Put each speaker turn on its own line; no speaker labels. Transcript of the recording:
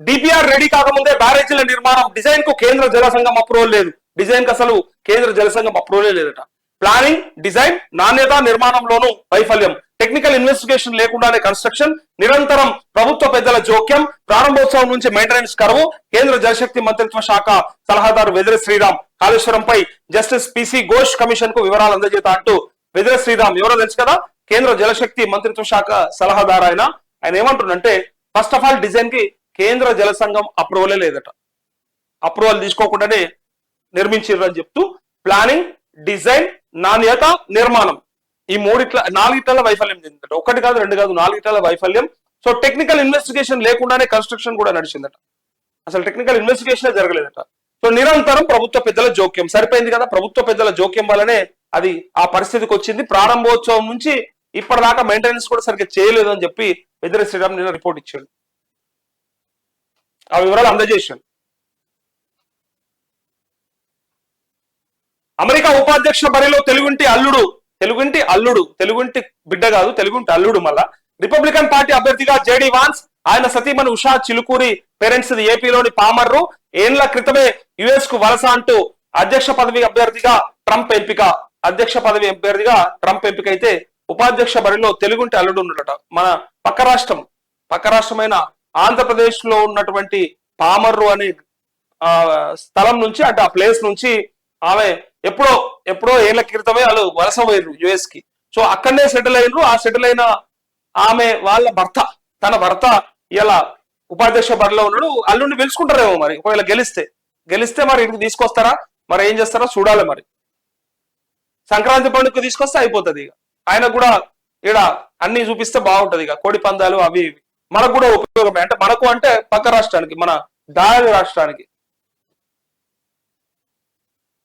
DPR ready కాకముందే బ్యారేజీల నిర్మాణం డిజైన్కు కేంద్ర జల సంఘం అప్రూవల్ లేదు. డిజైన్కు అసలు కేంద్ర జల సంఘం అప్రూవల్ లేదట. ప్లానింగ్ డిజైన్ నాణ్యత నిర్మాణంలోనూ వైఫల్యం. టెక్నికల్ ఇన్వెస్టిగేషన్ లేకుండానే కన్స్ట్రక్షన్ నిరంతరం ప్రభుత్వ పెద్దల జోక్యం ప్రారంభోత్సవం నుంచి మెయింటెనెన్స్ కరువు కేంద్ర జలశక్తి మంత్రిత్వ శాఖ సలహాదారు వెదిరి శ్రీరామ్ కాళేశ్వరంపై జస్టిస్ పిసి ఘోష్ కమిషన్కు వివరాలు అందజేత అంటూ వెదిరి శ్రీరామ్ ఎవరో తెలుసు కదా? కేంద్ర జలశక్తి మంత్రిత్వ శాఖ సలహాదారు ఆయన. ఆయన ఏమంటుండంటే ఫస్ట్ ఆఫ్ ఆల్ డిజైన్కి కేంద్ర జల సంఘం అప్రూవలే లేదట. అప్రూవల్ తీసుకోకుండానే నిర్మించారు అని చెప్తూ ప్లానింగ్ డిజైన్ నాణ్యత నిర్మాణం. ఈ మూడిట్ల నాలుగిట్ల వైఫల్యం చెందిందట. ఒకటి కాదు రెండు కాదు నాలుగిట్ల వైఫల్యం. సో టెక్నికల్ ఇన్వెస్టిగేషన్ లేకుండానే కన్స్ట్రక్షన్ కూడా నడిచిందట. అసలు టెక్నికల్ ఇన్వెస్టిగేషన్ జరగలేదట. సో నిరంతరం ప్రభుత్వ పెద్దల జోక్యం. సరిపోయింది కదా? ప్రభుత్వ పెద్దల జోక్యం వల్లనే అది ఆ పరిస్థితికి వచ్చింది. ప్రారంభోత్సవం నుంచి ఇప్పటిదాకా మెయింటెనెన్స్ కూడా సరిగ్గా చేయలేదు అని చెప్పి పెద్దల శ్రీరామ్ నిన్న రిపోర్ట్ ఇచ్చాడు ఆ వివరాలు అందజేశాను. అమెరికా ఉపాధ్యక్ష బరిలో తెలుగుంటి అల్లుడు తెలుగుంటి అల్లుడు తెలుగుంటి బిడ్డ కాదు తెలుగుంటి అల్లుడు మళ్ళా. రిపబ్లికన్ పార్టీ అభ్యర్థిగా జేడీ వాన్స్ ఆయన సతీమణి ఉషా చిలుకూరి పేరెంట్స్ ఏపీలోని పామర్రు. ఏండ్ల క్రితమే యుఎస్కు వలస అంటూ అధ్యక్ష పదవి అభ్యర్థిగా ట్రంప్ ఎంపిక. అధ్యక్ష పదవి అభ్యర్థిగా ట్రంప్ ఎంపిక అయితే ఉపాధ్యక్ష బరిలో తెలుగుంటి అల్లుడు ఉన్నట మన పక్క రాష్ట్రం పక్క రాష్ట్రమైన ఆంధ్రప్రదేశ్లో ఉన్నటువంటి పామర్రు అనే ఆ స్థలం నుంచి అంటే ఆ ప్లేస్ నుంచి ఆమె ఎప్పుడో ఎప్పుడో ఏళ్ళ క్రితమే వాళ్ళు వలస పోయారు యుఎస్కి సో అక్కడనే సెటిల్ అయినరు ఆ సెటిల్ అయిన ఆమె వాళ్ళ భర్త తన భర్త ఇలా ఉపాధ్యక్ష బరిలో ఉన్నాడు. అల్లుడిని పిలుచుకుంటారేమో మరి. ఒకవేళ గెలిస్తే. గెలిస్తే మరి ఇంటికి తీసుకొస్తారా? మరి ఏం చేస్తారో చూడాలి మరి. సంక్రాంతి పండుగకు తీసుకొస్తే అయిపోతుంది ఇక. ఆయన కూడా ఇక్కడ అన్ని చూపిస్తే బాగుంటది ఇక. కోడి పందాలు అవి ఇవి. మనకు కూడా ఉపయోగమే. అంటే మనకు అంటే పక్క రాష్ట్రానికి మన దారి రాష్ట్రానికి.